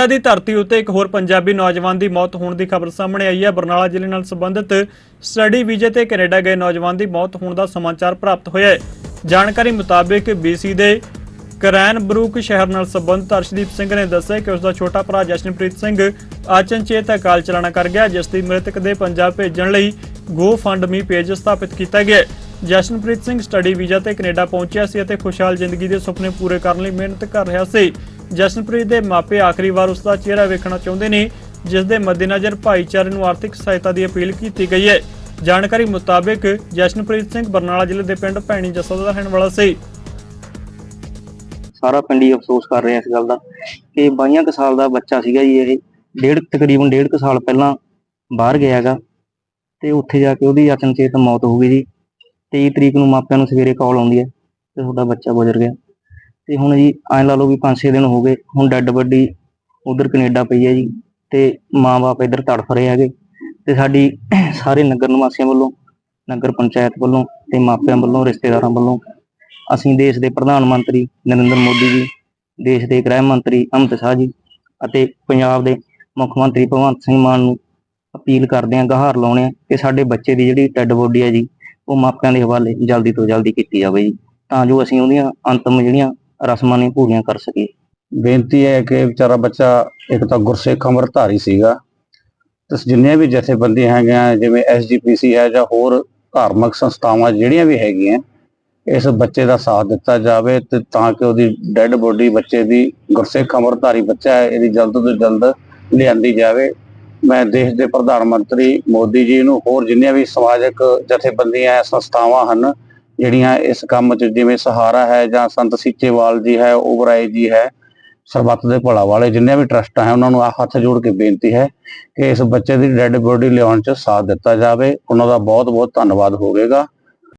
Canada ਦੀ ਧਰਤੀ ਉੱਤੇ ਇੱਕ ਹੋਰ ਪੰਜਾਬੀ ਨੌਜਵਾਨ ਦੀ ਮੌਤ ਹੋਣ ਦੀ ਖਬਰ ਸਾਹਮਣੇ ਆਈ ਹੈ। ਬਰਨਾਲਾ ਜ਼ਿਲ੍ਹੇ ਨਾਲ ਸੰਬੰਧਿਤ ਸਟੱਡੀ ਵੀਜ਼ੇ ਤੇ ਕੈਨੇਡਾ ਗਏ ਨੌਜਵਾਨ ਦੀ ਮੌਤ ਹੋਣ ਦਾ ਸਮਾਚਾਰ ਪ੍ਰਾਪਤ ਹੋਇਆ ਹੈ। ਜਾਣਕਾਰੀ ਮੁਤਾਬਕ BC ਦੇ ਕਰੈਨ ਸ਼ਹਿਰ ਨਾਲ ਸੰਬੰਧਿਤ ਅਰਸ਼ਦੀਪ ਸਿੰਘ ਨੇ ਦੱਸਿਆ ਕਿ ਉਸ ਦਾ ਛੋਟਾ ਭਰਾ ਜਸ਼ਨਪ੍ਰੀਤ ਸਿੰਘ ਅਚਨਚੇਤ ਅਕਾਲ ਚਲਾਣਾ ਕਰ ਗਿਆ, ਜਿਸ ਦੀ ਮ੍ਰਿਤਕ ਦੇ ਪੰਜਾਬ ਭੇਜਣ ਲਈ ਗੋ ਫੰਡ ਮੀ ਪੇਜ ਸਥਾਪਿਤ ਕੀਤਾ ਗਿਆ। ਜਸ਼ਨਪ੍ਰੀਤ ਸਿੰਘ ਸਟੱਡੀ ਵੀਜ਼ਾ ਤੇ ਕੈਨੇਡਾ ਪਹੁੰਚਿਆ ਸੀ ਅਤੇ ਖੁਸ਼ਹਾਲ ਜ਼ਿੰਦਗੀ ਦੇ ਸੁਪਨੇ ਪੂਰੇ ਕਰਨ ਲਈ ਮਿਹਨਤ ਕਰ ਰਿਹਾ ਸੀ। ਜਸ਼ਨਪ੍ਰੀਤ ਦੇ ਮਾਪੇ ਆਖਰੀ ਵਾਰ ਉਸ ਦਾ ਚਿਹਰਾ ਵੇਖਣਾ ਚਾਹੁੰਦੇ ਨੇ, ਜਿਸ ਦੇ ਮੱਦੇਨਜ਼ਰ ਭਾਈਚਾਰੇ ਨੂੰ ਆਰਥਿਕ ਸਹਾਇਤਾ ਦੀ ਅਪੀਲ ਕੀਤੀ ਗਈ ਹੈ। ਜਾਣਕਾਰੀ ਮੁਤਾਬਕ ਜਸ਼ਨਪ੍ਰੀਤ ਸਿੰਘ ਬਰਨਾਲਾ ਜ਼ਿਲ੍ਹੇ ਦੇ ਪਿੰਡ ਭੈਣੀ ਜੱਸਾ ਦਾ ਰਹਿਣ ਵਾਲਾ ਸੀ। ਸਾਰਾ ਪਿੰਡ ਹੀ ਅਫਸੋਸ ਕਰ ਰਿਹਾ ਇਸ ਗੱਲ ਦਾ ਕਿ 22 ਕੁ ਸਾਲ ਦਾ ਬੱਚਾ ਸੀਗਾ ਜੀ ਇਹ। ਡੇਢ ਤਕਰੀਬਨ ਡੇਢ ਕੁ ਸਾਲ ਪਹਿਲਾਂ ਬਾਹਰ ਗਿਆ ਤੇ ਉੱਥੇ ਜਾ ਕੇ ਉਹਦੀ ਅਚਨਚੇਤ ਮੌਤ ਹੋ ਗਈ ਜੀ। 23 ਤਰੀਕ ਨੂੰ ਮਾਪਿਆਂ ਨੂੰ ਸਵੇਰੇ ਕਾਲ ਆਉਂਦੀ ਹੈ ਤੇ ਤੁਹਾਡਾ ਬੱਚਾ ਗੁਜ਼ਰ ਗਿਆ। ਤੇ ਹੁਣ ਜੀ ਐਂ ਲਾ ਲਓ ਵੀ 5-6 ਦਿਨ ਹੋ ਗਏ, ਹੁਣ ਡੈੱਡ ਬੱਡੀ ਉਧਰ ਕੈਨੇਡਾ ਪਈ ਹੈ ਜੀ ਤੇ ਮਾਂ-ਬਾਪ ਇੱਧਰ ਤੜਫ ਰਹੇ ਹੈਗੇ ਤੇ ਸਾਡੀ ਸਾਰੇ ਨਗਰ ਨਿਵਾਸੀਆਂ ਵੱਲੋਂ, ਨਗਰ ਪੰਚਾਇਤ ਵੱਲੋਂ ਤੇ ਮਾਪਿਆਂ ਵੱਲੋਂ, ਰਿਸ਼ਤੇਦਾਰਾਂ ਵੱਲੋਂ ਅਸੀਂ ਦੇਸ਼ ਦੇ ਪ੍ਰਧਾਨ ਮੰਤਰੀ ਨਰਿੰਦਰ ਮੋਦੀ ਜੀ, ਦੇਸ਼ ਦੇ ਗ੍ਰਹਿ ਮੰਤਰੀ ਅਮਿਤ ਸ਼ਾਹ ਜੀ ਅਤੇ ਪੰਜਾਬ ਦੇ ਮੁੱਖ ਮੰਤਰੀ ਭਗਵੰਤ ਸਿੰਘ ਮਾਨ ਨੂੰ ਅਪੀਲ ਕਰਦੇ ਹਾਂ, ਗਹਾਰ ਲਾਉਣੇ ਆ ਕਿ ਸਾਡੇ ਬੱਚੇ ਦੀ ਜਿਹੜੀ ਡੈੱਡ ਬੋਡੀ ਹੈ ਜੀ, ਉਹ ਮਾਪਿਆਂ ਦੇ ਹਵਾਲੇ ਜਲਦੀ ਤੋਂ ਜਲਦੀ ਕੀਤੀ ਜਾਵੇ ਜੀ। ਤਾਂ ਜੋ ਅਸੀਂ ਉਹਦੀਆਂ ਅੰਤਮ ਜਿਹੜੀਆਂ ਰਸਮਾਂ ਨੇ ਪੂਰੀਆਂ ਕਰ ਸਕੀਏ ਬੇਨਤੀ ਹੈ ਕਿ ਵਿਚਾਰਾ ਬੱਚਾ ਇੱਕ ਤਾਂ ਗੁਰਸਿੱਖ ਅੰਮ੍ਰਿਤਧਾਰੀ ਸੀਗਾ। ਤੇ ਜਿੰਨੀਆਂ ਵੀ ਜਥੇਬੰਦੀਆਂ ਹੈਗੀਆਂ, ਜਿਵੇਂ ਐਸਜੀਪੀਸੀ ਹੈ ਜਾਂ ਹੋਰ ਧਾਰਮਿਕ ਸੰਸਥਾਵਾਂ ਜਿਹੜੀਆਂ ਵੀ ਹੈਗੀਆਂ, ਇਸ ਬੱਚੇ ਦਾ ਸਾਥ ਦਿੱਤਾ ਜਾਵੇ ਤੇ ਤਾਂ ਕਿ ਉਹਦੀ ਡੈੱਡ ਬੋਡੀ ਬੱਚੇ ਦੀ ਗੁਰਸਿੱਖ ਅੰਮ੍ਰਿਤਧਾਰੀ ਬੱਚਾ ਹੈ, ਇਹਦੀ ਜਲਦ ਤੋਂ ਜਲਦ ਲਿਆਂਦੀ ਜਾਵੇ। ਮੈਂ ਦੇਸ਼ ਦੇ ਪ੍ਰਧਾਨ ਮੰਤਰੀ ਮੋਦੀ ਜੀ ਨੂੰ ਹੋਰ ਜਿੰਨੀਆਂ ਵੀ ਸਮਾਜਿਕ ਜਥੇਬੰਦੀਆਂ ਹੈ ਸੰਸਥਾਵਾਂ ਹਨ ਜਿਹੜੀਆਂ ਇਸ ਕੰਮ 'ਚ ਜਿਵੇਂ ਸਹਾਰਾ ਹੈ ਜਾਂ ਸੰਤ ਸੀਚੇਵਾਲ ਜੀ ਹੈ ਓਵਰਾਏ ਜੀ ਹੈ, ਸਰਬੱਤ ਦੇ ਭਲਾ ਵਾਲੇ ਜਿੰਨੇ ਵੀ ਟਰਸਟ ਹੈ, ਉਹਨਾਂ ਨੂੰ ਆ ਹੱਥ ਜੋੜ ਕੇ ਬੇਨਤੀ ਹੈ ਕਿ ਇਸ ਬੱਚੇ ਦੀ ਡੈੱਡ ਬੋਡੀ ਲਿਆਉਣ 'ਚ ਸਾਥ ਦਿੱਤਾ ਜਾਵੇ। ਉਹਨਾਂ ਦਾ ਬਹੁਤ ਬਹੁਤ ਧੰਨਵਾਦ ਹੋਵੇਗਾ।